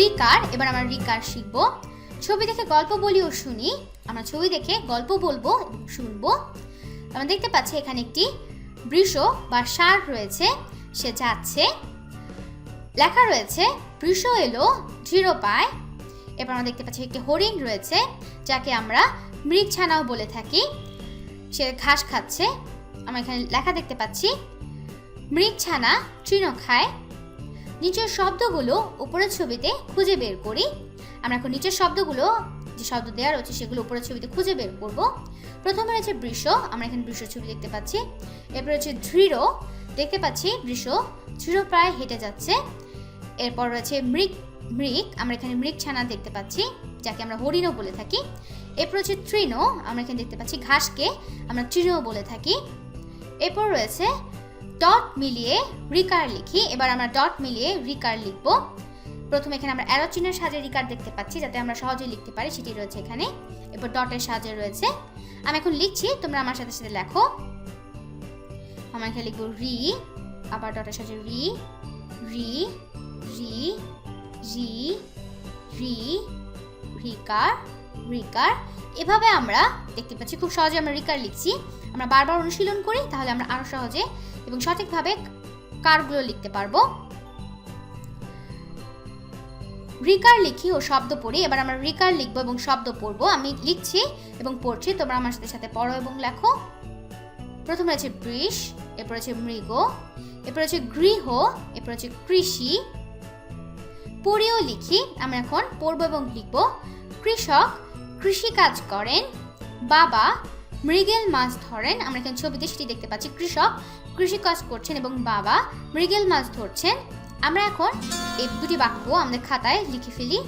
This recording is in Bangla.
রিকার, এবার আমরা রিকার শিখব। ছবি দেখে গল্প বলি ও শুনি, আমরা ছবি দেখে গল্প বলব, শুনব। আমরা দেখতে পাচ্ছি এখানে একটি বৃষ বা সার রয়েছে, সে যাচ্ছে। লেখা রয়েছে, বৃষ এলো জিরো পায় এবার আমরা দেখতে পাচ্ছি একটি হরিণ রয়েছে, যাকে আমরা মৃগছানাও বলে থাকি। সে ঘাস খাচ্ছে। আমরা এখানে লেখা দেখতে পাচ্ছি, মৃগছানা তৃণ খায় নিচের শব্দগুলো উপরের ছবিতে খুঁজে বের করি। আমরা এখন নিচের শব্দগুলো, যে শব্দ দেওয়া রয়েছে সেগুলো উপরের ছবিতে খুঁজে বের করব। প্রথমে রয়েছে বৃষ, আমরা এখানে বৃষ ছবি দেখতে পাচ্ছি। এরপর রয়েছে দৃঢ় দেখতে পাচ্ছি বৃষ দৃঢ় প্রায় হেঁটে যাচ্ছে। এরপর রয়েছে মৃগ মৃগ, আমরা এখানে মৃগ ছানা দেখতে পাচ্ছি, যাকে আমরা হরিণও বলে থাকি। এরপর রয়েছে তৃণ, আমরা এখানে দেখতে পাচ্ছি ঘাসকে, আমরা তৃণও বলে থাকি। এরপর রয়েছে ডট মিলিয়ে রিকার লিখি। এবার আমরা ডট মিলিয়ে রিকার লিখব। প্রথমে এখানে আমরা অ্যারো চিহ্নের সাহায্যে রিকার দেখতে পাচ্ছি, যাতে আমরা সহজেই লিখতে পারি, সেটি রয়েছে এখানে। এরপর ডটের সাহায্যে রয়েছে। আমি এখন লিখছি, তোমরা আমার সাথে সাথে লেখো। আমরা এখানে লিখব রি, আবার ডটের সাহায্যে রি রি রি রি রি, রিকার রিকার এভাবে আমরা দেখতে পাচ্ছি, খুব সহজে আমরা রিকার লিখছি। আমরা বারবার অনুশীলন করি, তাহলে আমরা আরও সহজে এবং সঠিকভাবে কারগুলো লিখতে পারব। রিকার লিখি ও শব্দ পড়ি, এবার আমরা রিকার লিখব এবং শব্দ পড়ব। আমি লিখছি এবং পড়ছি, তোমরা আমার সাথে সাথে পড়ো এবং লেখো। প্রথমে আছে বৃষ, এরপর আছে মৃগ, এরপর আছে গৃহ, এরপর আছে কৃষি। পড়েও লিখি, আমরা এখন পড়ব এবং লিখব। কৃষক কৃষি কাজ করেন। বাবা মৃগেল মাছ ধরেন। আমরা এখানে ছবিতে সেটি দেখতে পাচ্ছি। কৃষক কৃষিকাজ করছেন এবং বাবা মৃগেল মাছ ধরছেন। আমরা এখন এই দুটি বাক্য আমাদের খাতায় লিখে ফেলি।